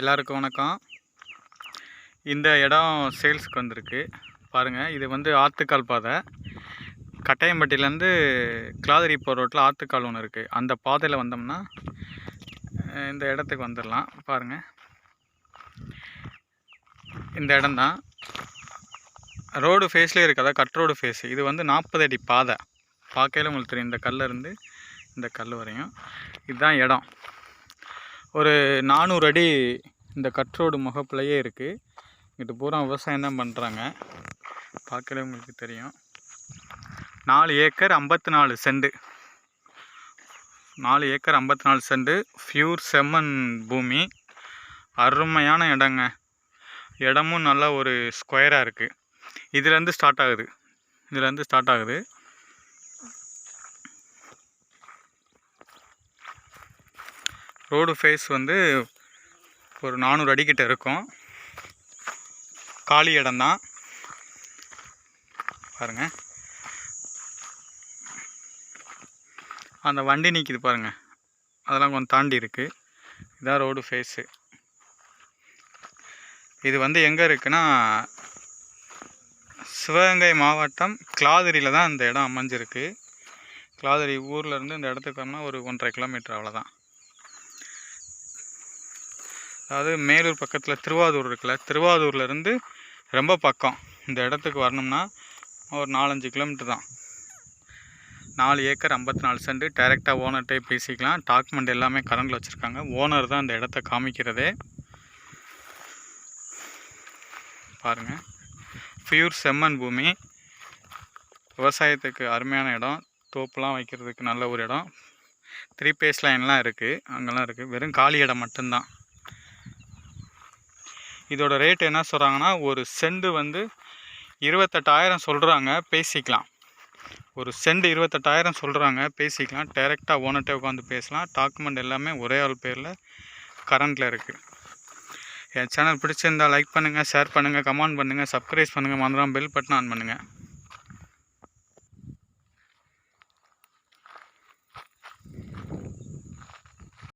எல்லாருக்கும் வணக்கம். இந்த இடம் சேல்ஸுக்கு வந்திருக்கு. பாருங்கள் இது வந்து ஆத்துக்கால் பாதை. கட்டையம்பட்டியிலேருந்து கிளாதரி போகிற ரோட்டில் ஆத்துக்கால் ஒன்று இருக்குது அந்த பாதையில் வந்தோம்னா இந்த இடத்துக்கு வந்துடலாம். பாருங்கள் இந்த இடம்தான் ரோடு ஃபேஸ்லேயே இருக்குது அதாவது கட் ரோடு ஃபேஸ் இது வந்து நாற்பது அடி பாதை. பார்க்கையில் உங்களுக்கு தெரியும். இந்த கல்லிருந்து இந்த கல் வரையும். இதுதான் இடம். ஒரு நானூறு அடி இந்த கற்றோடு ரோடு முகப்புலையே இருக்குது இங்கிட்டு பூரா விவசாயம் தான் பண்ணுறாங்க பார்க்கவே உங்களுக்கு தெரியும். நாலு ஏக்கர் ஐம்பத்தி நாலு செண்டு. நாலு ஏக்கர் ஐம்பத்தி நாலு செண்டு ஃப்யூர் செம்மன் பூமி. அருமையான இடங்க. இடமும் நல்லா ஒரு ஸ்கொயராக இருக்குது இதுலேருந்து ஸ்டார்ட் ஆகுது. இதுலேருந்து ஸ்டார்ட் ஆகுது. ரோடு ஃபேஸ் வந்து ஒரு நானூறு அடிக்கிட்ட இருக்கும். காலி இடம்தான். பாருங்கள் அந்த வண்டி நிற்கிது பாருங்கள் அதெல்லாம் கொஞ்சம் தாண்டி இருக்குது இதான் ரோடு ஃபேஸு இது வந்து எங்கே இருக்குன்னா சிவகங்கை மாவட்டம் கிளாதிரியில் தான் இந்த இடம் அமைஞ்சிருக்கு. கிளாதிரி ஊர்லேருந்து இந்த இடத்துக்கு வரணும்னா ஒரு ஒன்றரை கிலோமீட்டர் அவ்வளோதான் அதாவது மேலூர் பக்கத்தில் திருவாதூர் இருக்குல்ல திருவாதூர்லேருந்து ரொம்ப பக்கம். இந்த இடத்துக்கு வரணும்னா ஒரு நாலஞ்சு கிலோமீட்டர் தான். நாலு ஏக்கர் ஐம்பத்தி நாலு சென்ட் டைரெக்டாக ஓனர்கிட்டே பேசிக்கலாம். டாக்குமெண்ட் எல்லாமே கரண்டில் வச்சுருக்காங்க. ஓனர் தான் இந்த இடத்த காமிக்கிறதே. பாருங்கள் பியூர் செம்மன் பூமி. விவசாயத்துக்கு அருமையான இடம். தோப்புலாம் வைக்கிறதுக்கு நல்ல ஒரு இடம். த்ரீ பேஸ் லைன்லாம் இருக்குது அங்கெல்லாம் இருக்குது வெறும் காலி இடம் மட்டும்தான். இதோட ரேட் என்ன சொல்கிறாங்கன்னா ஒரு செண்டு வந்து இருபத்தெட்டாயிரம் சொல்கிறாங்க பேசிக்கலாம். ஒரு செண்டு இருபத்தெட்டாயிரம் சொல்கிறாங்க பேசிக்கலாம். டைரெக்டாக ஓனர்கிட்ட உட்காந்து பேசலாம். டாக்குமெண்ட் எல்லாமே ஒரே ஆள் பேரில் கரண்டில் இருக்குது என் சேனல் பிடிச்சிருந்தா லைக் பண்ணுங்கள் ஷேர் பண்ணுங்கள் கமெண்ட் பண்ணுங்கள் சப்ஸ்கிரைப் பண்ணுங்கள் மறந்துடாமல் பெல் பட்டன் ஆன் பண்ணுங்கள்